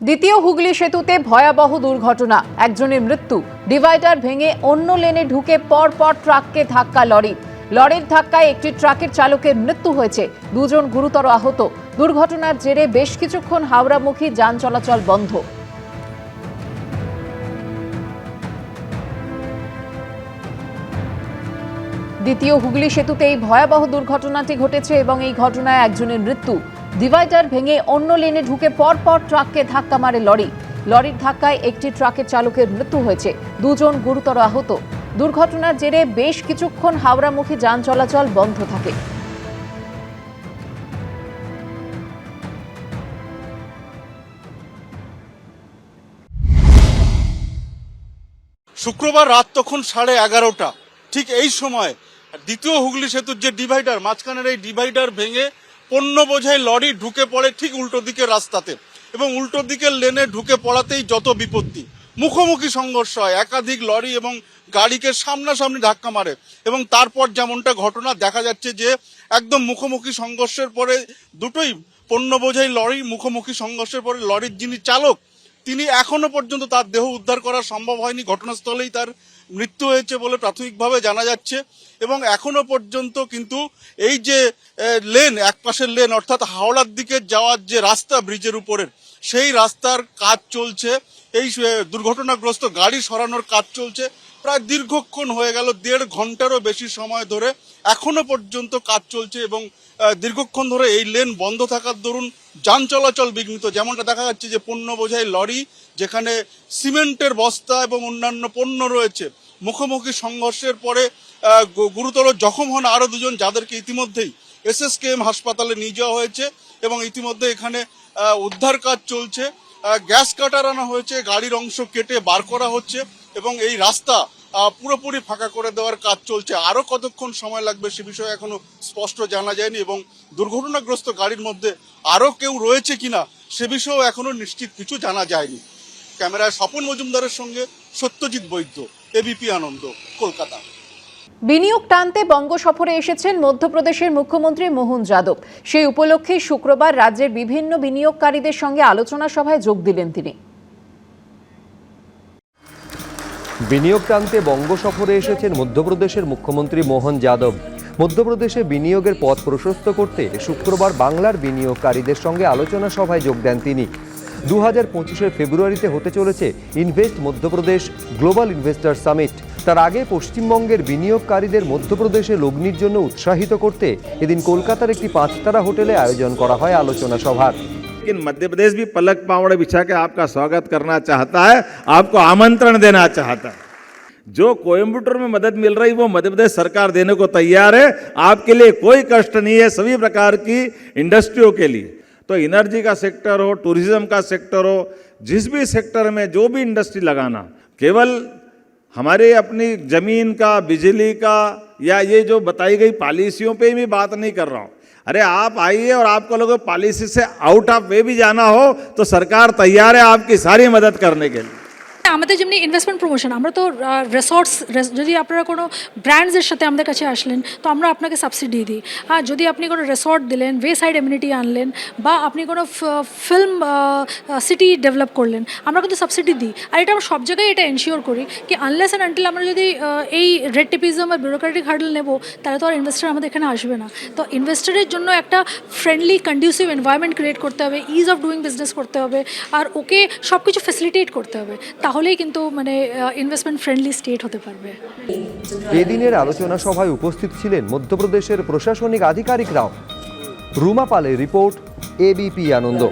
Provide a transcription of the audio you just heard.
দ্বিতীয় হুগলি সেতুতে ভয়াবহ দুর্ঘটনা। একজনের মৃত্যু। ডিভাইডার ভেঙে অন্য লেনে ঢুকে পর পর ট্রাককে ধাক্কা লরি। লরির ধাক্কায় একটি ট্রাকের চালকের মৃত্যু হয়েছে। দুজন গুরুতর আহত। দুর্ঘটনার জেরে বেশ কিছুক্ষণ হাওড়ামুখী যান চলাচল বন্ধ। দ্বিতীয় হুগলি সেতুতে এই ভয়াবহ দুর্ঘটনাটি ঘটেছে এবং এই ঘটনায় একজনের মৃত্যু। ডিভাইডার ভেঙে অন্য লেনে ঢুকে পরপর ট্রাককে ধাক্কা মারে লরি। লরির ধাক্কায় একটি ট্রাকের চালকের মৃত্যু হয়েছে। দুজন গুরুতর আহত। দুর্ঘটনার জেরে বেশ কিছুক্ষণ হাওড়ামুখী যান চলাচল বন্ধ থাকে। শুক্রবার রাত তখন সাড়ে এগারোটা। ঠিক এই সময় দ্বিতীয় হুগলি সেতুর যে ডিভাইডার, মাঝখানের এই ডিভাইডার ভেঙে পণ্য বোঝাই লরি ঢুকে পড়ে ঠিক উল্টো দিকের রাস্তাতে এবং উল্টো দিকের লেনে ঢুকে পড়াতেই যত বিপত্তি। মুখোমুখি সংঘর্ষ হয়, একাধিক লরি এবং গাড়িকে সামনাসামনি ধাক্কা মারে এবং তারপর যেমনটা ঘটনা দেখা যাচ্ছে যে একদম মুখোমুখি সংঘর্ষের পরে দুটোই পণ্য বোঝাই লরি, মুখোমুখি সংঘর্ষের পরে লরির যিনি চালক, তিনি এখনও পর্যন্ত তার দেহ উদ্ধার করা সম্ভব হয়নি। ঘটনাস্থলেই তার মৃত্যু হয়েছে বলে প্রাথমিকভাবে জানা যাচ্ছে এবং এখনও পর্যন্ত কিন্তু এই যে লেন এক পাশের লেন, অর্থাৎ হাওড়ার দিকে যাওয়ার যে রাস্তা ব্রিজের উপরের, সেই রাস্তার কাজ চলছে। এই দুর্ঘটনাগ্রস্ত গাড়ি সরানোর কাজ চলছে। প্রায় দীর্ঘক্ষণ হয়ে গেল, দেড় ঘন্টারও বেশি সময় ধরে এখনও পর্যন্ত কাজ চলছে এবং দীর্ঘক্ষণ ধরে এই লেন বন্ধ থাকার দরুন যান চলাচল বিঘ্নিত। যেমনটা দেখা যাচ্ছে যে পণ্য বোঝাই লরি, যেখানে সিমেন্টের বস্তা এবং অন্যান্য পণ্য রয়েছে, মুখোমুখি সংঘর্ষের পরে গুরুতর জখম হন আরও দুজন যাদেরকে ইতিমধ্যেই এসএসকেএম হাসপাতালে নিয়ে যাওয়া হয়েছে এবং ইতিমধ্যে এখানে উদ্ধার কাজ চলছে। গ্যাস কাটার আনা হয়েছে, গাড়ির অংশ কেটে বার করা হচ্ছে এবং এই রাস্তা পুরোপুরি ফাঁকা করে দেওয়ার কাজ চলছে। আরও কতক্ষণ সময় লাগবে সে বিষয়ে এখনও স্পষ্ট জানা যায়নি এবং দুর্ঘটনাগ্রস্ত গাড়ির মধ্যে আরও কেউ রয়েছে কিনা সে বিষয়েও এখনও নিশ্চিত কিছু জানা যায়নি। ক্যামেরায় স্বপন মজুমদারের সঙ্গে সত্যজিৎ বৈদ্য এবিপি আনন্দ, কলকাতা। বিনিয়োগ টানতে বঙ্গ সফরে এসেছেন মধ্যপ্রদেশের মুখ্যমন্ত্রী মোহন যাদব। সেই উপলক্ষে শুক্রবার রাজ্যের বিভিন্ন বিনিয়োগকারীদের সঙ্গে আলোচনা সভায় যোগ দিলেন তিনি। বিনিয়োগ টানতে বঙ্গ সফরে এসেছেন মধ্যপ্রদেশের মুখ্যমন্ত্রী মোহন যাদব। মধ্যপ্রদেশে বিনিয়োগের পথ প্রশস্ত করতে শুক্রবার বাংলার বিনিয়োগকারীদের সঙ্গে আলোচনা সভায় যোগ দেন তিনি। দু হাজার ফেব্রুয়ারিতে হতে চলেছে invest Madhya Pradesh global investor summit. তার আগে পশ্চিমবঙ্গের বিনিয়োগকারীদের মধ্যপ্রদেশে লগ্নির জন্য উৎসাহিত করতে এদিন কলকাতার একটি পাঁচতারা হোটেলে আয়োজন করা হয় আলোচনা সভার लेकिन मध्य प्रदेश भी पलक पावड़े बिछा के आपका स्वागत करना चाहता है आपको आमंत्रण देना चाहता है जो कोयम्बटूर में मदद मिल रही वो मध्य प्रदेश सरकार देने को तैयार है आपके लिए कोई कष्ट नहीं है सभी प्रकार की इंडस्ट्रियों के लिए तो एनर्जी का सेक्टर हो टूरिज्म का सेक्टर हो जिस भी सेक्टर में जो भी इंडस्ट्री लगाना केवल हमारे अपनी ज़मीन का, बिजली का, या ये जो बताई गई पॉलिसियों पे भी बात नहीं कर रहा हूँ। अरे आप आइए और आपको लोगों पॉलिसी से आउट ऑफ़ वे भी जाना हो तो सरकार तैयार है आपकी सारी मदद करने के लिए। আমাদের যেমনি ইনভেস্টমেন্ট প্রমোশন আমরা তো রিসর্টস যদি আপনারা কোনো ব্র্যান্ডসের সাথে আমাদের কাছে আসলেন, তো আমরা আপনাকে সাবসিডি দিই। আর যদি আপনি কোনো রিসর্ট দিলেন ওয়ে সাইড এমিনিটি আনলেন, বা আপনি কোনো ফিল্ম সিটি ডেভেলপ করলেন, আমরা কিন্তু সাবসিডি দিই। আর এটা আমরা সব জায়গায় এটা এনশিওর করি কি আনলেস অ্যান্ড আনটিল আমরা যদি এই রেড টেপিজম বা বিউরোক্রেটিক হার্ডল নেব, তাহলে তো আর ইনভেস্টার আমাদের এখানে আসবে না। তো ইনভেস্টারের জন্য একটা ফ্রেন্ডলি কন্ডিউসিভ এনভায়রনমেন্ট ক্রিয়েট করতে হবে ইজ অফ ডুইং বিজনেস করতে হবে, আর ওকে সব কিছু ফেসিলিটেট করতে হবে। তাহলেই কিন্তু মানে ইনভেস্টমেন্ট ফ্রেন্ডলি স্টেট হতে পারবে। এদিনের আলোচনা সভায় উপস্থিত ছিলেন মধ্যপ্রদেশের প্রশাসনিক আধিকারিকরাও। রুমা পালের রিপোর্ট এবিপি আনন্দ।